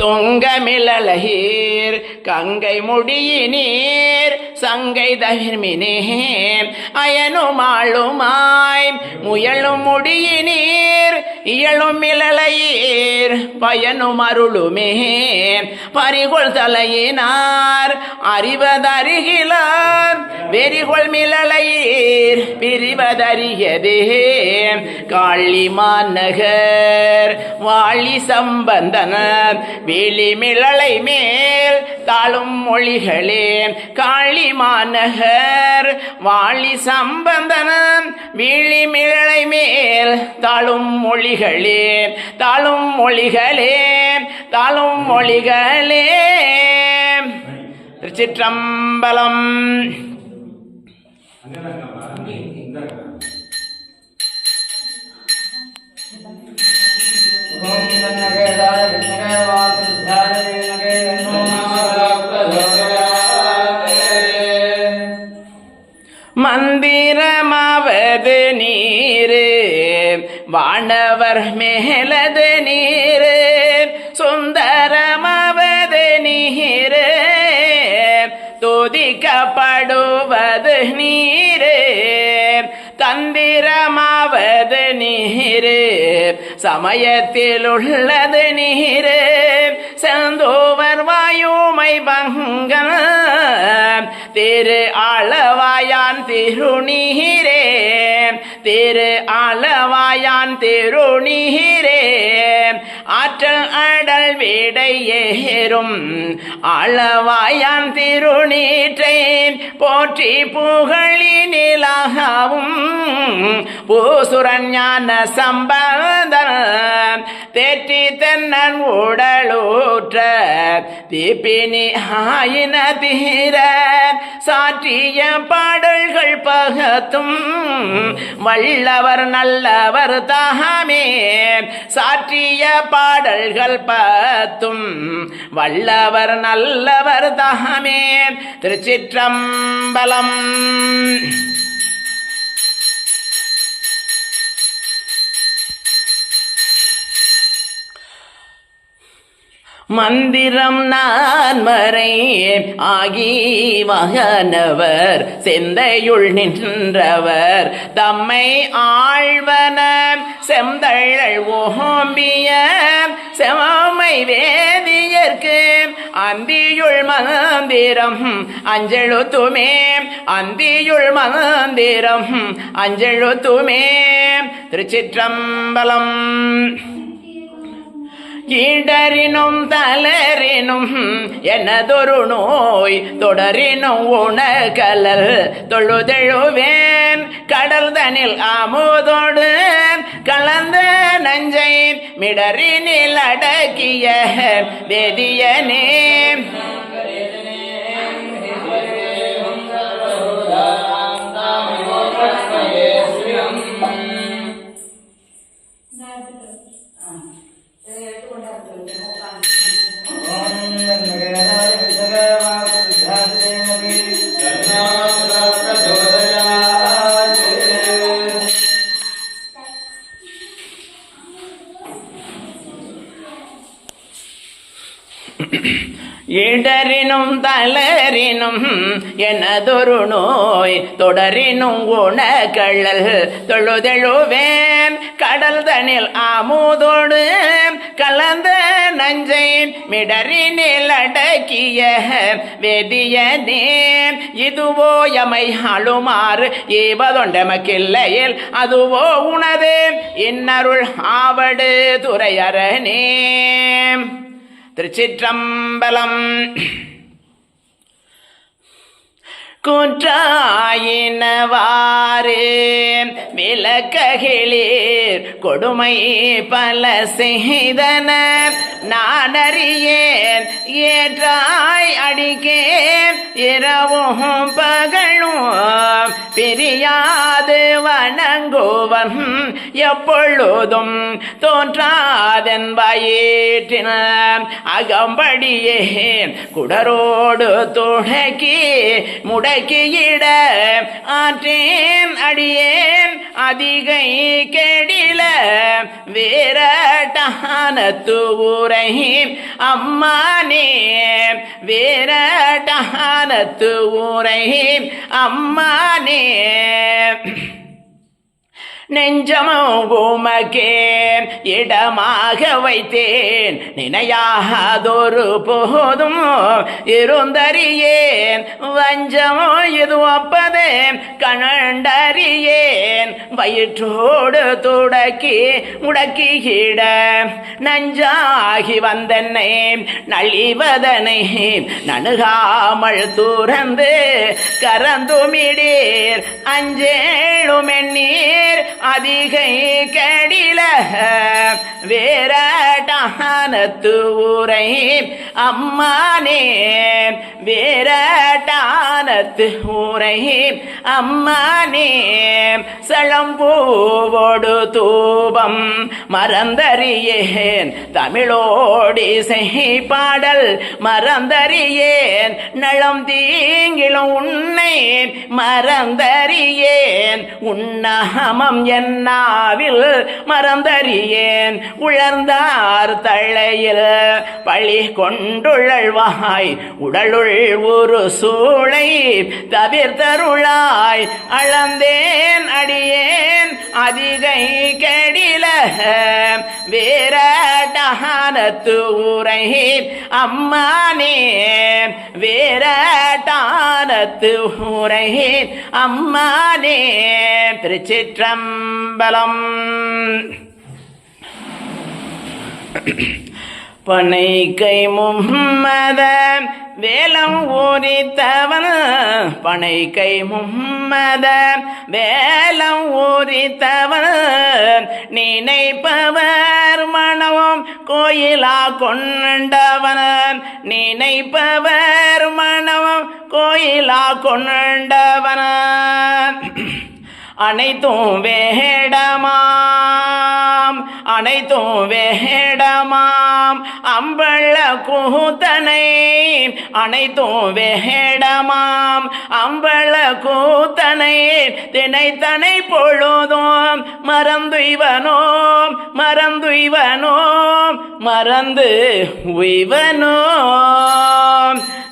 தொங்கமிழலகீர் கங்கை முடியினீர். சங்கை தவிர்மினே அயனும் ஆளுமாய். முயலும் முடியினீர். இயலும் இழலையீர் பயனும் அருளுமே பறிகொள் தலையினார் அறிவதருகிலார் வெறிகொள் மிழலையீர் பிரிவதறியதே. காளி மாநகர் வாழி சம்பந்தன வெளிமிழலை மேல் தாழும் மொழிகளே காளி மாநகர் வாழி சம்பந்தன விழிமிழலை மேல் தாழும் மொழிகள் மொழிகளே தாழும் மொழிகளே தாழும் மொழிகளே. திருச்சிற்றம்பலம். மந்திரமாவது நீரே. வானவர் மேலது நீர் சுந்தரமாவது நீர் துதிக்கப்படுவது நீர் தந்திரமாவது நீர் சமயத்தில் உள்ளது நீர் செந்தோவர் வாயுமை பங்கன் திரு ஆளவாயான் திருநீரே திரு ஆளவாயான் திருநீரே ஆற்றல் அடல் விடை ஆளவாயான் திருநீற்றை போற்றி புகழினிலாகவும் பூசுரன் ஞான சம்பந்தன் தேற்றி தென்னன் உடலூற்ற தீப்பினி ஆயின தீர சாற்றிய பாடல்கள் பகத்தும் வல்லவர் நல்லவர் தாமே சாற்றிய பாடல்கள் பத்தும் வல்லவர் நல்லவர் தாமே திருச்சிற்றம்பலம். மந்திரம் நான் மறை ஆகி மகனவர் செந்தையுள் நின்றவர். தம்மை ஆழ்வன செந்தழல் ஓம்பிய செவமை வேதியர்க்கு. அந்தியுள் மந்திரம் அஞ்செழுத்துமே அந்தியுள் மந்திரம் அஞ்செழுத்துமே திருச்சிற்றம்பலம். இடரினும் தளரினும் எனதொரு நோய் தொடரினும் உணகலல் தொழுதெழுவேன். கடல் தனில் ஆமோதோடு கலந்த நஞ்சை மிடரினில் அடக்கிய வேதியனே. இடரினும் தளரினும் எனதொரு நோய் தொடரினும் குணக்கள்ளல் தொழுதெழுவேன். கடல் தனில் ஆமுதோடு கலந்த நஞ்சை மிடரினில் அடக்கிய வேதியனே இதுவோ எமை அழுமாறு ஏவதொண்டமக்கில்லையில் அதுவோ உனது. இன்னருள் ஆவடு துறையரனே திருச்சிற்றம்பலம். குற்றாயினவாறு விளக்ககிளீர் கொடுமை பல செய்தனர். நான் அறியேன் ஏற்றாய் அடிக்கேன் இரவும் பகலும் பிரியாது வணங்குவன். எப்பொழுதும் தோன்றாதன் வயிற்றின அகம்படியே குடரோடு துணக்கி முடக்கியிட ஆற்றேன் அடியேன் அதிகை கெடில வீரட்டானத்து தூர ஊரை அம்மானே வேரட்டானத்து ஊரை அம்மானே. நெஞ்சமோ உமக்கே இடமாக வைத்தேன். நினையாதொரு போதும் இருந்தறியேன். வஞ்சமோ இது ஒப்பதே கண்டறியேன் வயிற்றோடு துடக்கி முடக்கியிட நஞ்சாகி வந்தனை நலிவதனை நணுகாமல் துறந்து கரந்துமிடீர். அஞ்சேழுமெண்ணீர் அதிகை கடில வேரட்டானத்து உரை அம்மானே வேரட்டானத்து உரை அம்மானே. சளம்பூவோடு தூபம் மறந்தறியேன் தமிழோடி செய் பாடல் மறந்தறியேன் நலம் தீங்கிலும் உன்னை மறந்தறியேன் உன்னகமம் என்னாவில் மறந்தறியேன். உழர்ந்தார் தழையில் பழி கொண்டுழல்வாய். உடலுள் ஒரு சூளை தவிர்த்தருளாய். அளந்தேன் அடியேன் அதிகை கெடில வேரட்டானத்து உரை அம்மானே வேரட்டானத்து உரை அம்மானே திருச்சிற்றம் பலம். பனை கை மும்மத வேலம் ஊரித்தவன் பனை கை மும்மத வேலம் ஊரித்தவன் நினைப்பவர் மனமும் கோயிலா கொண்டவன். நினைப்பவர் மனமும் கோயிலா கொண்டவன். அனைத்தும் வேடமாம் அனைத்தும் வேடமாம். அம்பள்ள கூத்தனை அனைத்தும் வேடமாம். அம்பள கூத்தனை தினைத்தனை பொழுதும் மறந்து இவனோம் மறந்து உய்வனோம்.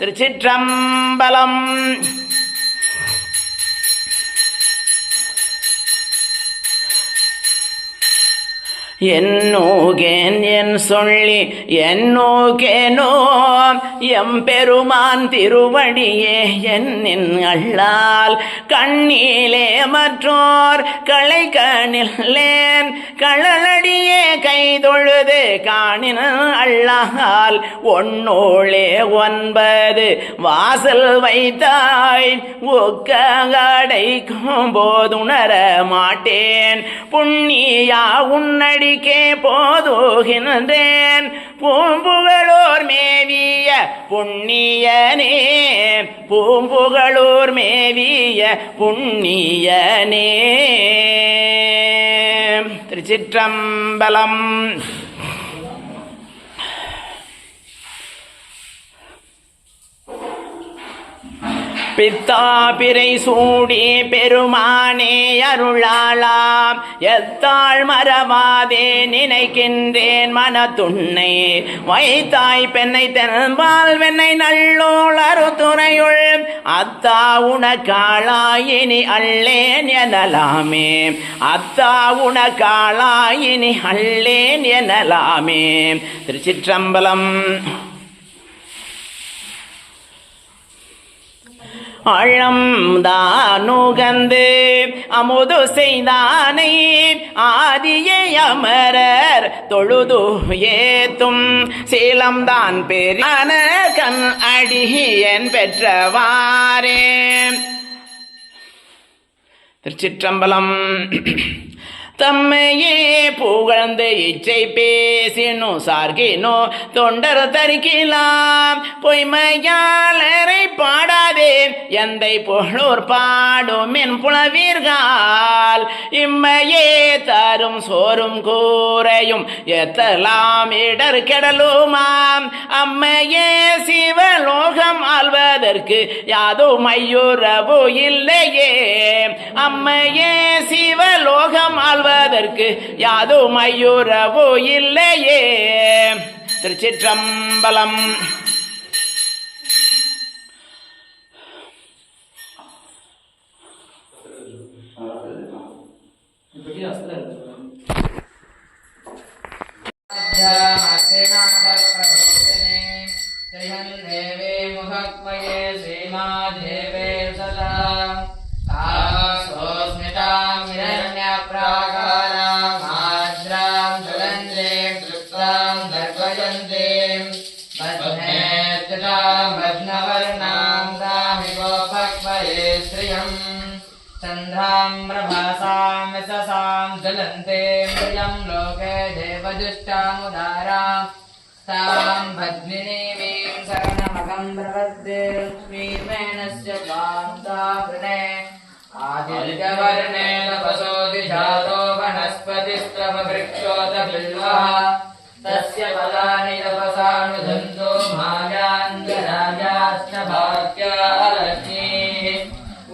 திருச்சிற்றம்பலம் என்னோகேன் என் சொல்லி என்னோகேனோ எம் பெருமான் திருவடியே என்னின் அள்ளால் கண்ணீலே மற்றோர் களை கணில்லேன் களலடியே கைதொழுது காணின அள்ளால் ஒன்னோளே ஒன்பது வாசல் வைத்தாய் ஒக்கடைக்கும் போதுணர மாட்டேன். புண்ணியா உன்னடி உன்னடிக்கே போதுகின்றேன் பூம்புகளோர் மேவிய புண்ணியனே. பூம்புகளோர் மேவிய புண்ணியனே. திருச்சிற்றம்பலம் பித்தாபிரை சூடி பெருமானே அருளாளாம். எத்தாள் மறவாதே நினைக்கின்றேன் மனத்துன்னை வைத்தாய் பெண்ணை தென்பால் வெண்ணை நல்லோள் அருத்துறையுள் அத்தா உனக்காளாயினி அல்லேன் எனலாமே. அத்தா உனக்காளாயினி அல்லேன் எனலாமே. திருச்சிற்றம்பலம். அழம் தானுகந்து அமுது செய்தானை ஆதியே அமரர் தொழுது ஏத்தும். சீலம்தான் பெரியான கண் அடியன் பெற்றவாரே திருச்சிற்றம்பலம் தம்மையே புகழ்ந்து இச்சை பேசினோ சார்கினோ தொண்டர் தரிக்கலாம். பொய்மையாளரை பாடாதே எந்தை புகழூர் பாடும் என் புலவீர்கள் இம்மையே தரும் சோறும் கூரையும் எத்தலாம் இடர் கெடலுமாம். அம்மையே சிவலோகம் ஆழ்வதற்கு யாதோ ஐயுறவு இல்லையே. அம்மையே சிவலோகம் ஆழ்வ வாழ்வதற்கு யாதும் மயூரவோ இல்லையே. திருச்சிற்றம்பலம். श्रियम् चन्द्रां प्रभासां यशसां ज्वलन्ते प्रियं लोके देवजुष्टामुदारां तां भद्मिनीमीं शरणमगं प्रपद्ये लक्ष्मीर्मेणस्य कान्तावृणे आदित्यवर्णे तपसोऽधिजातो वनस्पतिस्त्रववृक्षोत बिल्वः तस्य फलानि तपसानुदन्तो मायान्तराजाश्च भाग्यालक्ष्मीः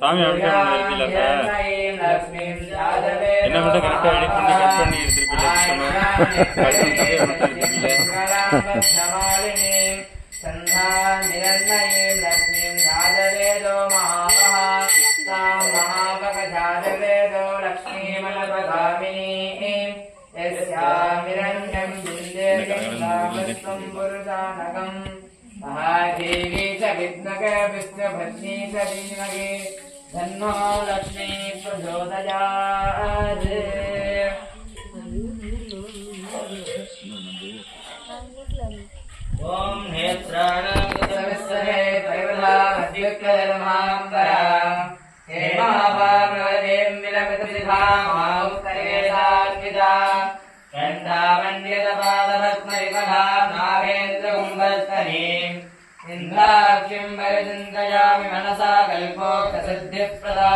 சாமி அனுப்பிச்சு இருக்குல்ல சார் என்ன மட்டும் கரெக்டாக எடிட் பண்ணி கட் பண்ணி திருப்பி महादेवी च विद्मक विष्णुभद्नी च धीमहि धन्नो लक्ष्मी प्रचोदयात् ॐ नेत्राणसविस्तरे त्रैवलामद्युक्तधर्माम्बरा हे महाभागवतीं विलपितसिधामाउत्तरे सार्पिता कण्ठामण्डितपादरत्नविकला नागेन्द्रकुम्भस्तनीम् इन्द्राख्यम् परिचिन्तयामि मनसा कल्पोक्तसिद्धिप्रदा।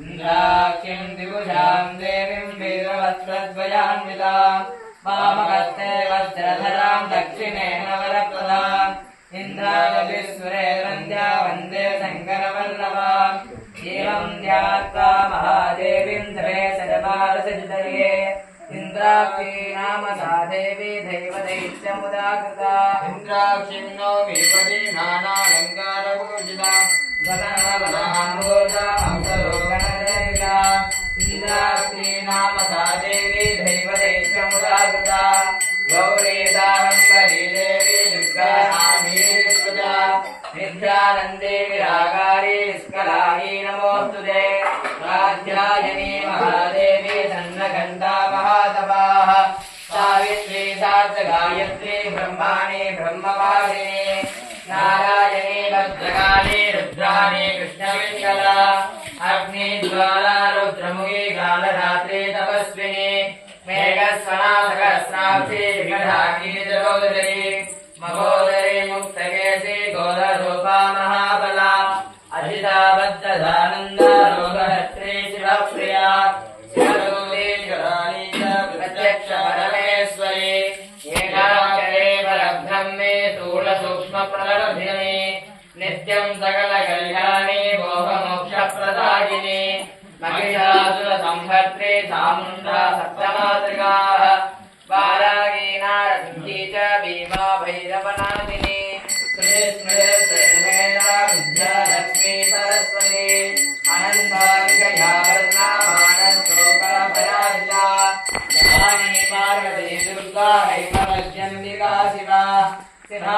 इन्द्राख्यम् दिवुषाम् देवीम् वीरवस्त्रद्वयान्विता। मामकर्ते वज्रधराम् दक्षिणेन वरप्रदा इन्द्राजलीश्वरे इन्द्रान्द्या वन्दे शङ्करवल्लभा। एवम् ध्यात्वा महादेवीम् ध्या महादेवी इन्द्राक्षी नाम सा देवी दैवदैत्यमुदाकृता इन्द्राक्षिं नो विपदि नानालङ्कारपूजिता गणाम्बोजांसरोगणजयिता इन्द्राक्षी नाम सा देवी दैवदैत्यमुदाकृता गौरीदाहम्बरी देवी दुर्गानामी विष्णुजा नित्यानन्दे विरागारी निष्कलाही नमोऽस्तु ते राज्यायनी महादेवी सन्नघण्टा महातपाः गायत्री च गायत्रे ब्रह्मवादिने नारायणे भद्रकाले रुद्राणे कृष्णविङ्गला अग्नि ज्वाला रुद्रमुगे गालरात्रे तपस्विने। मेघस्वना सहस्राब्धे विघ्नधाकिनी जगोदरे सकलकल्याणी मोहमोक्षप्रदायिनी महिषासुरसंहर्त्रे चामुण्डा सप्तमातृकाः वारागी नारसिंही च भीमा भैरवनादिनी स्मृति स्मृति विद्यालक्ष्मी सरस्वती अनन्ताविजया वर्णामानस्तोकरपराजिता भवानी पार्वती दुर्गा हैमवज्यन्तिका शिवा शिवा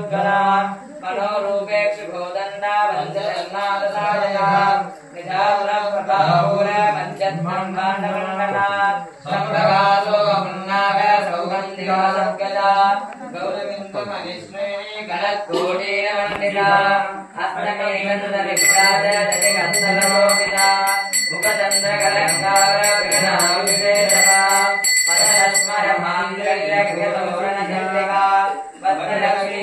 उद्गला मनोरूपेक्ष भोदन्ना पञ्चजन्नादसायना निधानं प्रभावूर पञ्चत्मण्डाण्डमण्डना सम्प्रभासो मुन्नाग सौगन्धिवासगजा गौरविन्दुमनिस्मेणे गणत्कोटेन मण्डिता अष्टमेवन्दविक्राजगन्दलोकिता मुखचन्द्रकलङ्कार विघ्नाविषेदना पदनस्मरमान्द्रैलकृतमोरणचन्द्रिका भद्रलक्ष्मी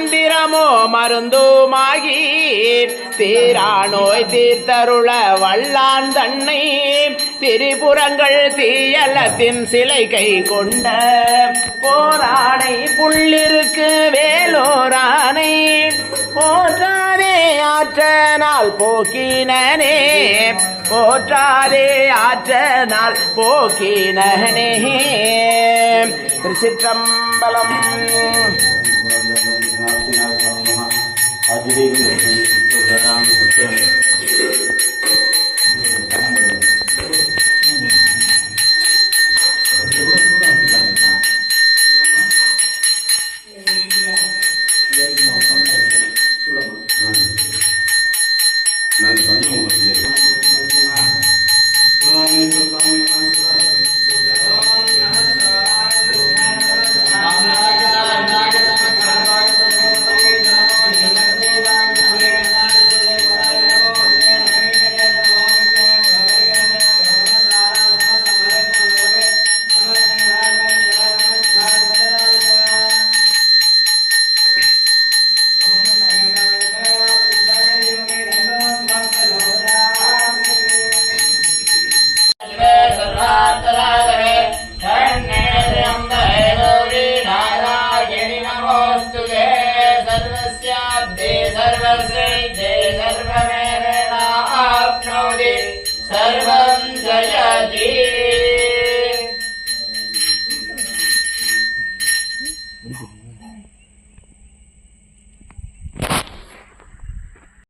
மந்திரமோ மருந்துமாகி தீரா நோய் தீர்த்தருள வல்லான் தன்னை திரிபுறங்கள் தீயலத்தின் சிலை கை கொண்ட போராடை புள்ளிருக்கு வேலோரானை போற்றாதே ஆற்றனால் போக்கினனே போற்றாதே ஆற்றனால் போக்கினனே. திருச்சிற்றம்பலம் Gelegenheit.